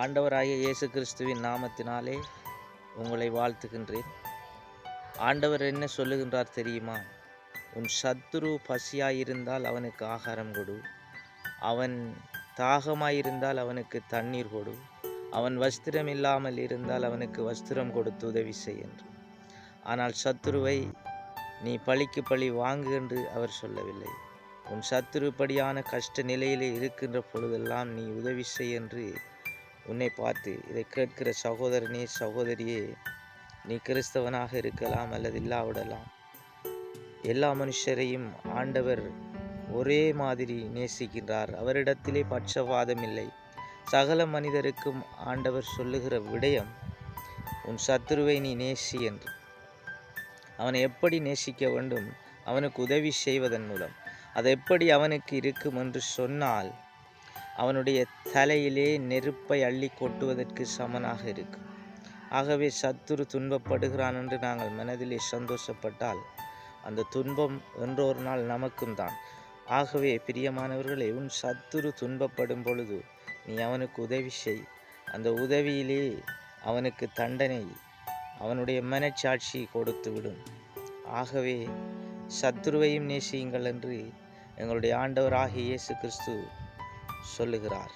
ஆண்டவராகிய இயேசு கிறிஸ்துவின் நாமத்தினாலே உங்களை வாழ்த்துகின்றேன். ஆண்டவர் என்ன சொல்லுகின்றார் தெரியுமா? உன் சத்துரு பசியாயிருந்தால் அவனுக்கு ஆகாரம் கொடு. அவன் தாகமாயிருந்தால் அவனுக்கு தண்ணீர் கொடு. அவன் வஸ்திரம் இல்லாமல் இருந்தால் அவனுக்கு வஸ்திரம் கொடுத்து உதவி செய் என்று. ஆனால் சத்துருவை நீ பழிக்கு பழி வாங்கு என்று அவர் சொல்லவில்லை. உன் சத்துருப்படியான கஷ்ட நிலையிலே இருக்கின்ற பொழுதெல்லாம் நீ உதவி செய் என்று உன்னை பார்த்து இதை கேட்கிற சகோதரனே சகோதரியே நீ கிறிஸ்தவனாக இருக்கலாம் அல்லது இல்லாவிடலாம். எல்லா மனுஷரையும் ஆண்டவர் ஒரே மாதிரி நேசிக்கின்றார். அவரிடத்திலே பட்சவாதம் இல்லை சகல மனிதருக்கும் ஆண்டவர் சொல்லுகிற விடயம் உன் சத்துருவை நீ நேசி என்று. அவனை எப்படி நேசிக்க வேண்டும்? அவனுக்கு உதவி செய்வதன் மூலம். அது எப்படி அவனுக்கு இருக்கும் என்று சொன்னால் அவனுடைய தலையிலே நெருப்பை அள்ளி கொட்டுவதற்கு சமனாக இருக்கும் ஆகவே சத்துரு துன்பப்படுகிறான் என்று நாங்கள் மனதிலே சந்தோஷப்பட்டால் அந்த துன்பம் என்றொரு நாள் நமக்கும் தான். ஆகவே பிரியமானவர்களே உன் சத்துரு துன்பப்படும் பொழுது நீ அவனுக்கு உதவி செய். அந்த உதவியிலே அவனுக்கு தண்டனை அவனுடைய மனச்சாட்சி கொடுத்து விடும். ஆகவே சத்துருவையும் நேசியுங்கள் என்று எங்களுடைய ஆண்டவராகிய இயேசு கிறிஸ்து சொல்லுகிறார்.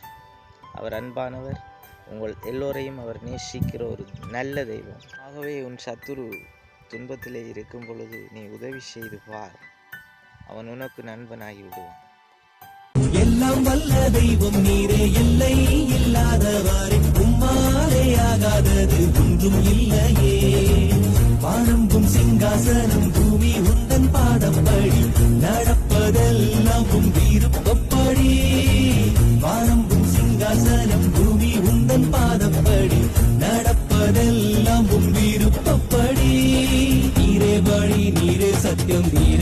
அவர் அன்பானவர் உங்கள் எல்லோரையும் அவர் நேசிக்கிற ஒரு நல்ல தெய்வம். ஆகவே உன் சத்துரு துன்பத்திலே இருக்கும் பொழுது நீ உதவி செய்து பார். அவன் உனக்கு நண்பனாகி விடுவான். எல்லாம் வல்ல தெய்வம் நீரே இல்லை இல்லாதவாறு உம்மாலே ஆகாதது ஒன்றும் இல்லையே. பாரம்பும் சிங்காசனம் teu dia.